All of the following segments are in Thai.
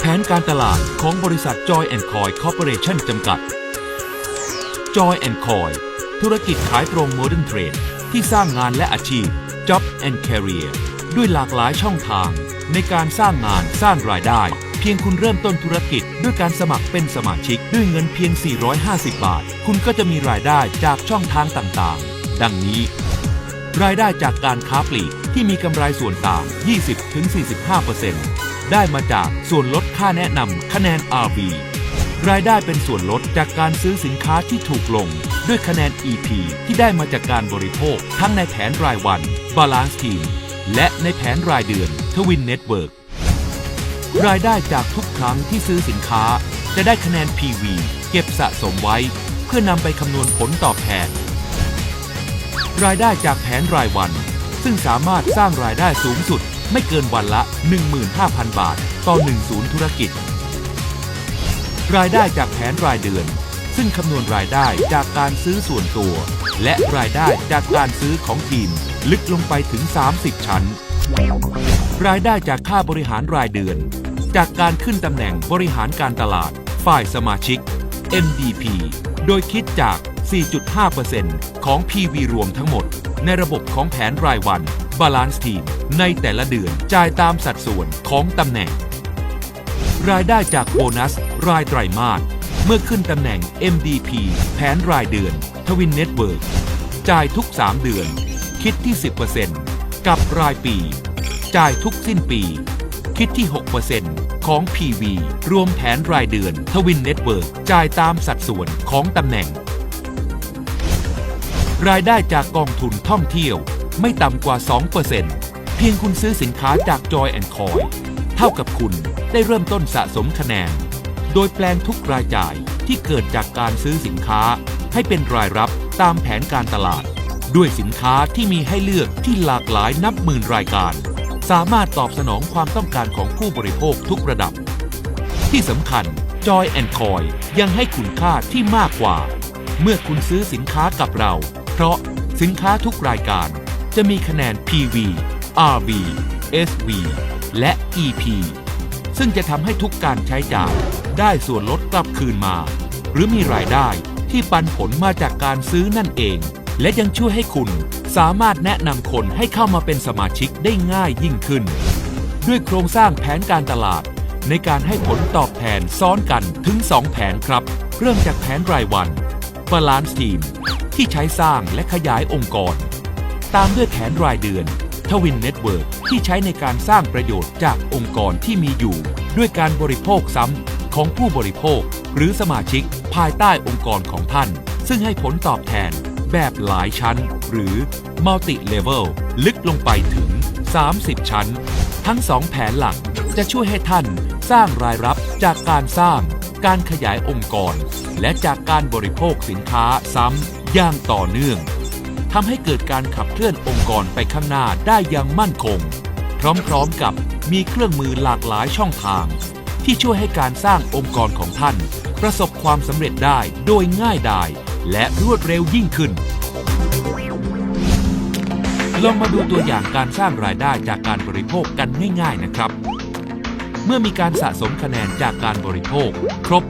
แผนการตลาดของบริษัท Joy and Coy Corporation จำกัด Joy and Coy ธุรกิจขายตรง Modern Trade ที่สร้างงานและอาชีพ Job and Career ด้วยหลากหลายช่องทาง ในการสร้างงานสร้างรายได้ เพียงคุณเริ่มต้นธุรกิจด้วยการสมัครเป็นสมาชิกด้วยเงินเพียง 450 บาท คุณก็จะมีรายได้จากช่องทางต่างๆ ดังนี้ รายได้จากการค้าปลีกที่มีกำไรส่วนต่าง 20-45% ได้มาจากส่วนลดค่าแนะนำคะแนน RB รายได้เป็นส่วนลดจากการซื้อสินค้าที่ถูกลง ด้วยคะแนน EP ที่ได้มาจากการบริโภค ทั้งในแผนรายวัน Balance Team และในแผนรายเดือน Twin Network รายได้จากทุกครั้งที่ซื้อสินค้า จะได้คะแนน PV เก็บสะสมไว้ เพื่อนำไปคำนวณผลตอบแทน รายได้จากแผนรายวัน ซึ่งสามารถสร้างรายได้สูงสุด ไม่เกินวันละ 15,000 บาท ต่อ 1 ศูนย์ธุรกิจ รายได้จากแผนรายเดือน ซึ่งคำนวณรายได้จากการซื้อส่วนตัว และรายได้จากการซื้อของทีม ลึกลงไปถึง 30 ชั้น รายได้จากค่าบริหารรายเดือน จากการขึ้นตำแหน่งบริหารการตลาด ฝ่ายสมาชิก MDP โดยคิดจาก 4.5%ของ PV รวมทั้งหมด ในระบบของแผนรายวัน Balance Team ในแต่ละเดือนจ่ายตามสัดส่วนของตำแหน่ง รายได้จากโบนัส รายไตรมาสเมื่อขึ้นตำแหน่ง MDP แผนรายเดือนทวินเน็ตเวิร์กจ่ายทุก 3 เดือน คิดที่ 10%กับรายปี จ่ายทุกสิ้นปี คิดที่ 6%ของ PV รวมแผนรายเดือนทวินเน็ตเวิร์กจ่ายตามสัดส่วนของตำแหน่ง รายได้จากกองทุนท่องเที่ยว ไม่ต่ำกว่า 2%เพียงคุณซื้อสินค้าจาก Joy Coy เท่ากับคุณได้เริ่มต้นสะสมคะแนน โดยแปลงทุกรายจ่ายที่เกิดจากการซื้อสินค้า ให้เป็นรายรับตามแผนการตลาด ด้วยสินค้าที่มีให้เลือกที่หลากหลายนับหมื่นรายการ สามารถตอบสนองความต้องการของผู้บริโภคทุกระดับ ที่สำคัญ Joy Coy ยังให้คุณค่าที่มากกว่า เมื่อคุณซื้อสินค้ากับเรา เพราะสินค้าทุกรายการ จะมีคะแนน PV RV SV และ EP ซึ่งจะทำให้ทุกการใช้จ่ายได้ส่วนลดกลับคืนมา หรือมีรายได้ที่ปันผลมาจากการซื้อนั่นเอง และยังช่วยให้คุณสามารถแนะนำคนให้เข้ามาเป็นสมาชิกได้ง่ายยิ่งขึ้น ด้วยโครงสร้างแผนการตลาด ในการให้ผลตอบแทนซ้อนกันถึง 2 แผนครับ เริ่มจากแผนรายวัน Balance Team ที่ใช้สร้างและขยายองค์กร ตามด้วยแผนรายเดือนทวินเน็ตเวิร์กที่ใช้ในการสร้างประโยชน์จากองค์กรที่มีอยู่ ด้วยการบริโภคซ้ำของผู้บริโภค หรือสมาชิกภายใต้องค์กรของท่าน ซึ่งให้ผลตอบแทนแบบหลายชั้น หรือ Multi Level ลึกลงไปถึง 30 ชั้น ทั้งสองแผนหลักจะช่วยให้ท่านสร้างรายรับจากการสร้าง การขยายองค์กร และจากการบริโภคสินค้าซ้ำอย่างต่อเนื่อง ทำให้เกิดการขับเคลื่อนองค์กรไปข้างหน้าได้อย่างมั่นคง พร้อมๆกับมีเครื่องมือหลากหลายช่องทาง ที่ช่วยให้การสร้างองค์กรของท่าน ประสบความสำเร็จได้โดยง่ายดายและรวดเร็วยิ่งขึ้น ลองมาดูตัวอย่างการสร้างรายได้จากการบริโภคกันง่าย ๆนะครับ เมื่อมีการสะสมคะแนนจากการบริโภค ครบ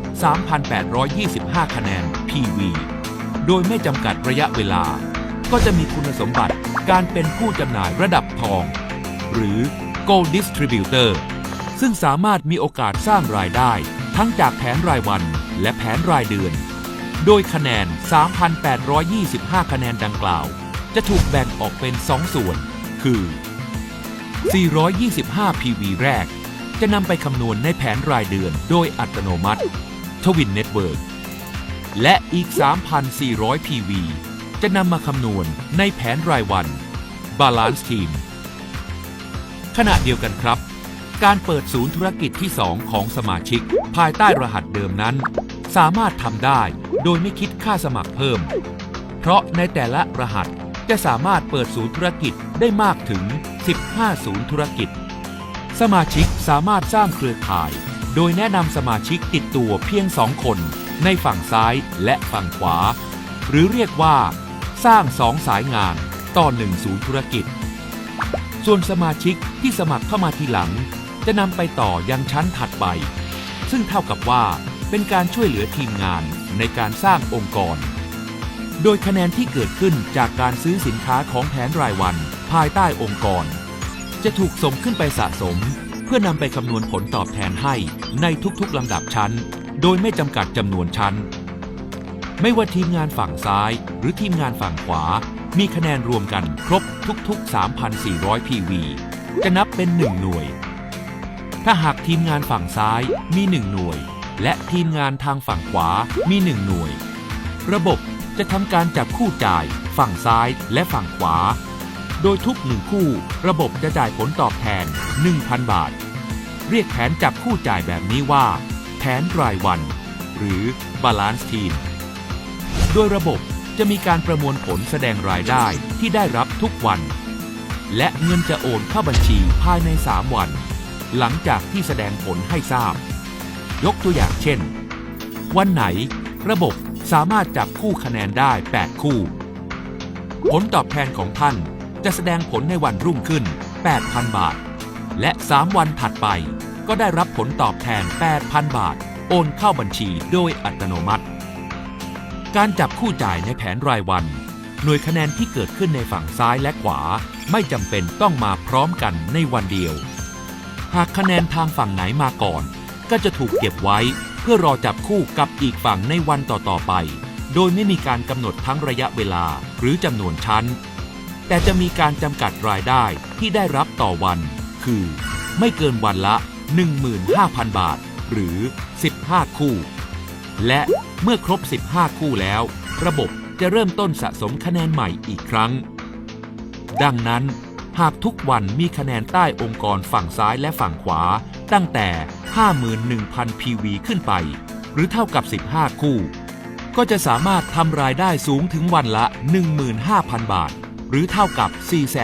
3,825 คะแนน PV โดยไม่จำกัดระยะเวลา ก็จะมีคุณสมบัติการเป็นผู้จำหน่ายระดับทอง หรือ Gold Distributor ซึ่งสามารถมีโอกาสสร้างรายได้ ทั้งจากแผนรายวันและแผนรายเดือน โดยคะแนน 3,825 คะแนนดังกล่าว จะถูกแบ่งออกเป็น 2 ส่วน คือ 425 PV แรก จะนำไปคำนวณในแผนรายเดือนโดยอัตโนมัติทวินเน็ตเวิร์กและอีก 3,400 PV จะนำมาคำนวณในแผนรายวัน Balance Team ขณะเดียวกันครับ การเปิดศูนย์ธุรกิจที่ 2 ของสมาชิก ภายใต้รหัสเดิมนั้น สามารถทำได้โดยไม่คิดค่าสมัครเพิ่ม เพราะในแต่ละรหัสจะสามารถเปิดศูนย์ธุรกิจได้มากถึง 15 ศูนย์ธุรกิจ สมาชิกสามารถสร้างเครือข่าย โดยแนะนำสมาชิกติดตัวเพียงสองคน ในฝั่งซ้ายและฝั่งขวา หรือเรียกว่า สร้างสองสายงานต่อหนึ่งศูนย์ธุรกิจ ส่วนสมาชิกที่สมัครเข้ามาทีหลังจจะนำไปต่อยังชั้นถัดไป ซึ่งเท่ากับว่าเป็นการช่วยเหลือทีมงานในการสร้างองค์กร โดยคะแนนที่เกิดขึ้นจากการซื้อสินค้าของแผนรายวันภายใต้องค์กร จะถูกส่งขึ้นไปสะสม เพื่อนำไปคำนวณผลตอบแทนให้ในทุกๆลำดับชั้น โดยไม่จำกัดจำนวนชั้น ไม่ว่าทีมงานฝั่งซ้าย หรือทีมงานฝั่งขวา มีคะแนนรวมกันครบทุกๆ 3,400 PV จะนับเป็น 1 หน่วย ถ้าหากทีมงานฝั่งซ้ายมี 1 หน่วย และทีมงานทางฝั่งขวามี 1 หน่วย ระบบจะทำการจับคู่จ่าย ฝั่งซ้ายและฝั่งขวา โดยทุกหนึ่งคู่ ระบบจะจ่ายผลตอบแทน 1,000 บาท เรียกแผนจับคู่จ่ายแบบนี้ว่า แผนรายวัน หรือ Balance Team โดยระบบจะมีการประมวลผลแสดงรายได้ที่ได้รับทุกวัน และเงินจะโอนเข้าบัญชีภายใน 3 วัน หลังจากที่แสดงผลให้ทราบ ยกตัวอย่างเช่น วันไหน ระบบสามารถจับคู่คะแนนได้ 8 คู่ ผลตอบแทนของท่านจะแสดงผลในวันรุ่งขึ้น 8,000 บาท และ 3 วันถัดไป ก็ได้รับผลตอบแทน 8,000 บาท โอนเข้าบัญชีโดยอัตโนมัติ การจับคู่จ่ายในแผนรายวัน หน่วยคะแนนที่เกิดขึ้นในฝั่งซ้ายและขวา ไม่จำเป็นต้องมาพร้อมกันในวันเดียว หากคะแนนทางฝั่งไหนมาก่อน ก็จะถูกเก็บไว้เพื่อรอจับคู่กับอีกฝั่งในวันต่อๆไป โดยไม่มีการกำหนดทั้งระยะเวลาหรือจำนวนชั้น แต่จะมีการจำกัดรายได้ที่ได้รับต่อวัน คือ ไม่เกินวันละ 15,000 บาท หรือ 15 คู่ และเมื่อครบ 15 คู่แล้ว ระบบจะเริ่มต้นสะสมคะแนนใหม่อีกครั้ง ดังนั้น หากทุกวันมีคะแนนใต้องค์กรฝั่งซ้ายและฝั่งขวา ตั้งแต่ 51,000 PV ขึ้นไป หรือเท่ากับ 15 คู่ ก็จะสามารถทำรายได้สูงถึงวันละ 15,000 บาท หรือเท่ากับ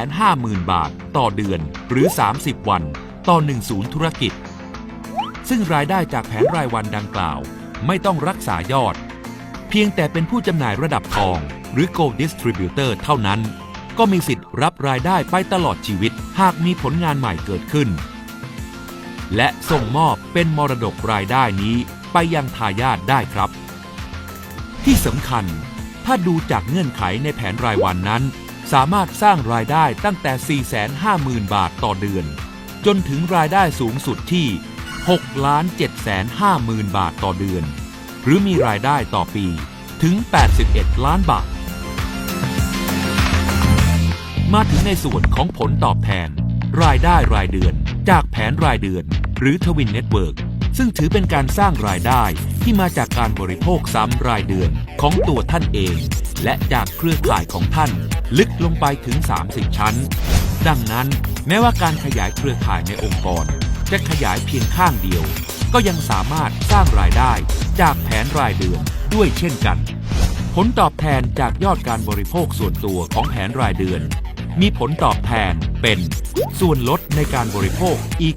450,000 บาท ต่อเดือนหรือ 30 วัน ต่อ1ศูนย์ธุรกิจ ซึ่งรายได้จากแผนรายวันดังกล่าว ไม่ต้องรักษายอด เพียงแต่เป็นผู้จำหน่ายระดับทอง หรือ Gold Distributor เท่านั้น ก็มีสิทธิ์รับรายได้ไปตลอดชีวิต หากมีผลงานใหม่เกิดขึ้น และส่งมอบเป็นมรดกรายได้นี้ไปยังทายาทได้ครับ ที่สำคัญ ถ้าดูจากเงื่อนไขในแผนรายวันนั้น สามารถสร้างรายได้ตั้งแต่ 450,000 บาทต่อเดือน จนถึงรายได้สูงสุดที่ 6ล้าน7 5 0 0 0 0 บาทต่อเดือน หรือมีรายได้ต่อปีถึง 81 ล้านบาท มาถึงในส่วนของผลตอบแทน รายได้รายเดือน จากแผนรายเดือน หรือทวินเน็ตเวิร์กซึ่งถือเป็นการสร้างรายได้ที่มาจากการบริโภคซ้ำรายเดือนของตัวท่านเอง และจากเครือข่ายของท่าน ลึกลงไปถึง 30 ชั้น ดังนั้นแม้ว่าการขยายเครือข่ายในองค์กร จะขยายเพียงข้างเดียว ก็ยังสามารถสร้างรายได้จากแผนรายเดือนด้วยเช่นกัน ผลตอบแทนจากยอดการบริโภคส่วนตัวของแผนรายเดือน มีผลตอบแทนเป็นส่วนลดในการบริโภคอีก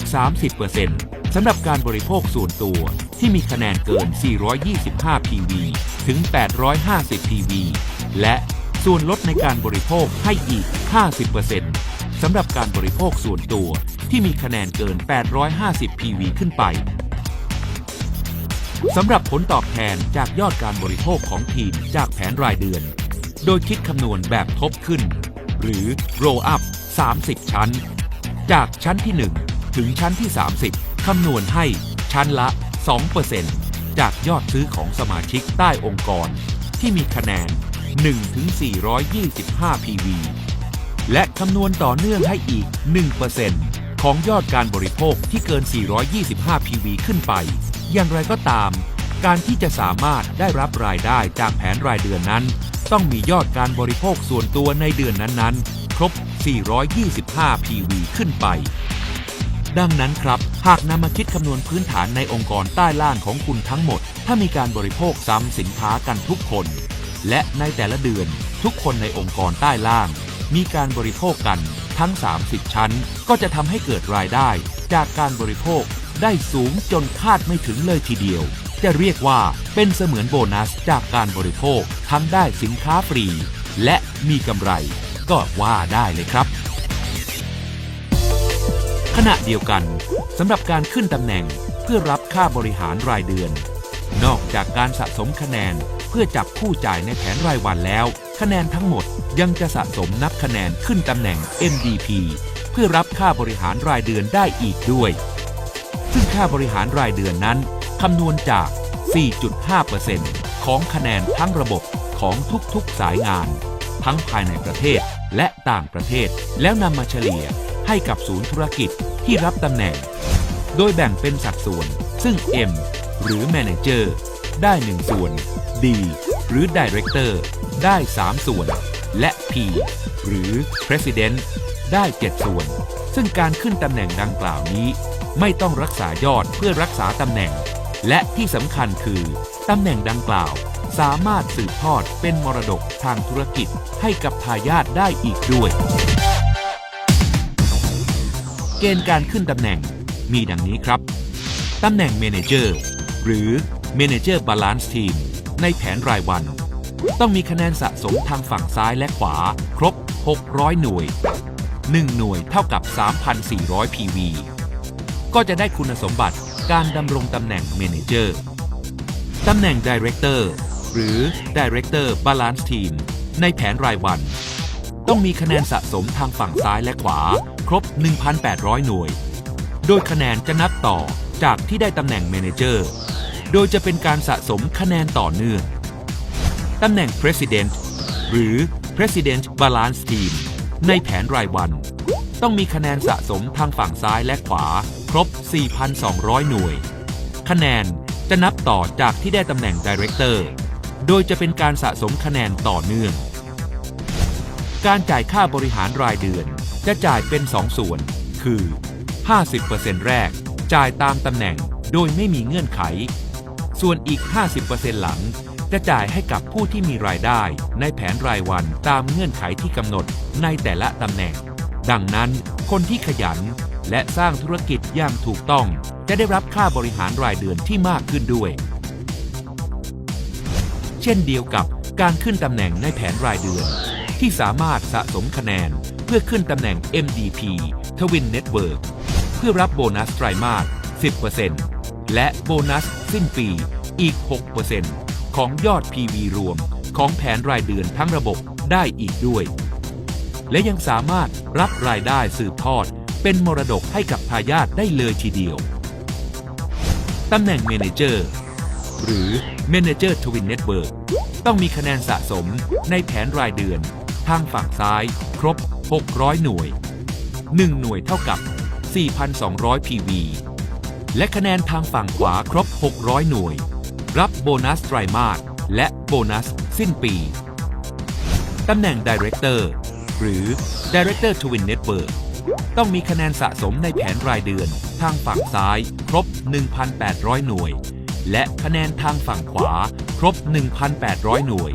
30%สำหรับการบริโภคส่วนตัวที่มีคะแนนเกิน 425 PV ถึง 850 PV และส่วนลดในการบริโภคให้อีก 50% สำหรับการบริโภคส่วนตัวที่มีคะแนนเกิน 850 PV ขึ้นไปสำหรับผลตอบแทนจากยอดการบริโภคของทีมจากแผนรายเดือน โดยคิดคำนวณแบบทบขึ้น หรือ roll up 30 ชั้น จากชั้นที่ 1 ถึงชั้นที่ 30 คำนวณให้ชั้นละ 2%จากยอดซื้อของสมาชิกใต้องค์กร ที่มีคะแนน 1-425 PV และคำนวณต่อเนื่องให้อีก 1%ของยอดการบริโภคที่เกิน 425 PV ขึ้นไป อย่างไรก็ตาม การที่จะสามารถได้รับรายได้จากแผนรายเดือนนั้น ต้องมียอดการบริโภคส่วนตัวในเดือนนั้นๆ ครบ 425 PV ขึ้นไป ดังนั้นครับ หากนำมาคิดคำนวณพื้นฐานในองค์กรใต้ล่างของคุณทั้งหมด ถ้ามีการบริโภคซ้ำสินค้ากันทุกคน และในแต่ละเดือนทุกคนในองค์กรใต้ล่าง มีการบริโภคกันทั้ง 30 ชั้น ก็จะทำให้เกิดรายได้ จากการบริโภคได้สูงจนคาดไม่ถึงเลยทีเดียว จะเรียกว่าเป็นเสมือนโบนัสจากการบริโภคทั้งได้สินค้าฟรี และมีกำไร ก็ว่าได้เลยครับ ขณะเดียวกันสำหรับการขึ้นตำแหน่งเพื่อรับค่าบริหารรายเดือน นอกจากการสะสมคะแนน พื่อจับผู้จ่ายในแผนรายวันแล้ว คะแนนทั้งหมดยังจะสะสมนับคะแนนขึ้นตำแหน่ง MDP เพื่อรับค่าบริหารรายเดือนได้อีกด้วย ซึ่งค่าบริหารรายเดือนนั้นคำนวณจาก 4.5%ของคะแนนทั้งระบบของทุกๆสายงาน ทั้งภายในประเทศและต่างประเทศ แล้วนำมาเฉลี่ยให้กับศูนย์ธุรกิจที่รับตำแหน่ง โดยแบ่งเป็นสัดส่วน ซึ่ง M หรือ Manager ได้ 1 ส่วน D หรือ Director ได้ 3 ส่วน และ P หรือ President ได้ 7 ส่วน ซึ่งการขึ้นตำแหน่งดังกล่าวนี้ ไม่ต้องรักษายอดเพื่อรักษาตำแหน่ง และที่สำคัญคือตำแหน่งดังกล่าว สามารถสืบทอดเป็นมรดกทางธุรกิจให้กับทายาทได้อีกด้วย เกณฑ์การขึ้นตำแหน่งมีดังนี้ครับ ตำแหน่ง Manager หรือ Manager Balance Team ในแผนรายวัน ต้องมีคะแนนสะสมทางฝั่งซ้ายและขวา ครบ 600 หน่วย 1 หน่วยเท่ากับ 3,400 PV ก็จะได้คุณสมบัติการดำรงตำแหน่ง Manager ตำแหน่ง Director หรือ Director Balance Team ในแผนรายวัน ต้องมีคะแนนสะสมทางฝั่งซ้ายและขวา ครบ 1,800 หน่วย โดยคะแนนจะนับต่อจากที่ได้ตำแหน่ง Manager โดยจะเป็นการสะสมคะแนนต่อเนื่อง ตำแหน่ง President หรือ President Balance Team ในแผนรายวัน ต้องมีคะแนนสะสมทางฝั่งซ้ายและขวา ครบ 4,200 หน่วย คะแนนจะนับต่อจากที่ได้ตำแหน่ง Director โดยจะเป็นการสะสมคะแนนต่อเนื่อง การจ่ายค่าบริหารรายเดือน จะจ่ายเป็น 2 ส่วน คือ 50%แรก จ่ายตามตำแหน่งโดยไม่มีเงื่อนไข ส่วนอีก 50%หลัง จะจ่ายให้กับผู้ที่มีรายได้ในแผนรายวันตามเงื่อนไขที่กำหนดในแต่ละตำแหน่ง ดังนั้นคนที่ขยันและสร้างธุรกิจอย่างถูกต้อง จะได้รับค่าบริหารรายเดือนที่มากขึ้นด้วย เช่นเดียวกับการขึ้นตำแหน่งในแผนรายเดือน ที่สามารถสะสมคะแนนเพื่อขึ้นตำแหน่ง MDP Twin Network เพื่อรับโบนัสไตรมาส 10% และโบนัสสิ้นปีอีก 6%ของยอด PV รวมของแผนรายเดือนทั้งระบบได้อีกด้วย และยังสามารถรับรายได้สืบทอดเป็นมรดกให้กับทายาทได้เลยทีเดียว ตำแหน่ง Manager หรือ Manager Twin Network ต้องมีคะแนนสะสมในแผนรายเดือน ทางฝั่งซ้ายครบ 600 หน่วย 1 หน่วยเท่ากับ 4,200 PV และคะแนนทางฝั่งขวาครบ 600 หน่วย รับโบนัสไตรมาสและโบนัสสิ้นปี ตำแหน่ง Director หรือ Director Twin Network ต้องมีคะแนนสะสมในแผนรายเดือน ทางฝั่งซ้ายครบ 1,800 หน่วย และคะแนนทางฝั่งขวาครบ 1,800 หน่วย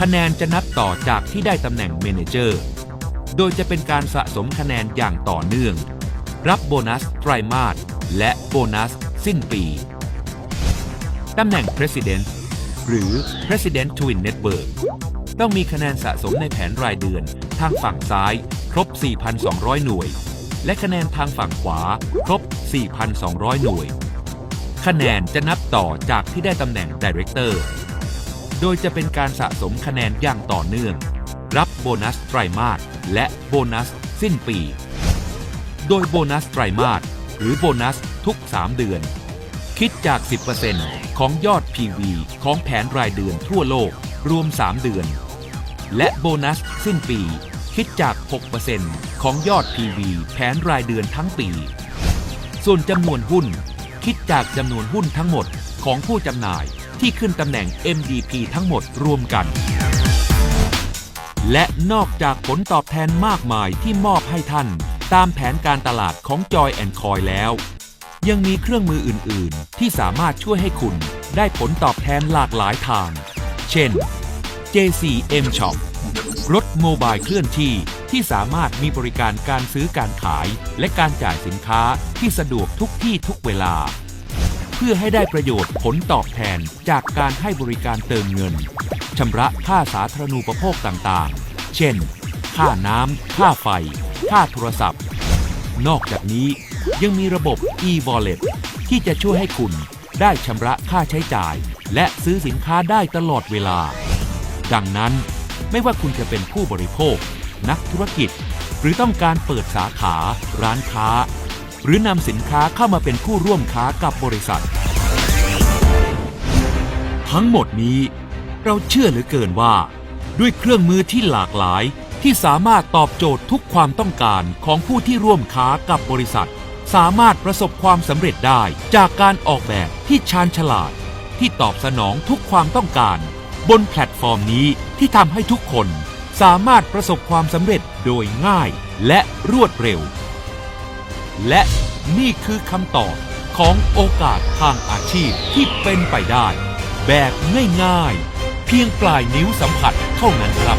คะแนนจะนับต่อจากที่ได้ตำแหน่ง Manager โดยจะเป็นการสะสมคะแนนอย่างต่อเนื่อง รับโบนัสไตรมาส และโบนัสสิ้นปี ตำแหน่ง President หรือ President Twin Network ต้องมีคะแนนสะสมในแผนรายเดือนทางฝั่งซ้ายครบ 4,200 หน่วย และคะแนนทางฝั่งขวาครบ 4,200 หน่วย คะแนนจะนับต่อจากที่ได้ตำแหน่ง Director โดยจะเป็นการสะสมคะแนนอย่างต่อเนื่อง รับโบนัสไตรมาสและโบนัสสิ้นปี โดยโบนัสไตรมาส หรือโบนัสทุก 3 เดือน คิดจาก 10%ของยอด PV ของแผนรายเดือนทั่วโลกรวม 3 เดือน และโบนัสสิ้นปี คิดจาก 6%ของยอด PV แผนรายเดือนทั้งปี ส่วนจำนวนหุ้น คิดจากจำนวนหุ้นทั้งหมดของผู้จำหน่ายที่ขึ้นตำแหน่ง MDP ทั้งหมดรวมกัน และนอกจากผลตอบแทนมากมายที่มอบให้ท่าน ตามแผนการตลาดของ Joy and Coy แล้ว ยังมีเครื่องมืออื่น ๆ ที่สามารถช่วยให้คุณได้ผลตอบแทนหลากหลายทาง เช่น JCM Shop รถโมบายเคลื่อนที่ที่สามารถมีบริการการซื้อการขายและการจ่ายสินค้าที่สะดวกทุกที่ทุกเวลา เพื่อให้ได้ประโยชน์ผลตอบแทนจากการให้บริการเติมเงินชำระค่าสาธารณูปโภคต่างๆ เช่น ค่าน้ำค่าไฟ ค่าโทรศัพท์ นอกจากนี้ยังมีระบบ e-wallet ที่จะช่วยให้คุณได้ชำระค่าใช้จ่าย และซื้อสินค้าได้ตลอดเวลา ดังนั้นไม่ว่าคุณจะเป็นผู้บริโภค นักธุรกิจ หรือต้องการเปิดสาขา ร้านค้า หรือนำสินค้าเข้ามาเป็นผู้ร่วมค้ากับบริษัท ทั้งหมดนี้เราเชื่อเหลือเกินว่า ด้วยเครื่องมือที่หลากหลาย ที่สามารถตอบโจทย์ทุกความต้องการของผู้ที่ร่วมค้ากับบริษัท สามารถประสบความสำเร็จได้จากการออกแบบที่ชาญฉลาด ที่ตอบสนองทุกความต้องการ บนแพลตฟอร์มนี้ที่ทำให้ทุกคน สามารถประสบความสำเร็จโดยง่ายและรวดเร็ว และนี่คือคำตอบของโอกาสทางอาชีพที่เป็นไปได้ แบบง่ายๆ เพียงปลายนิ้วสัมผัสเท่านั้นครับ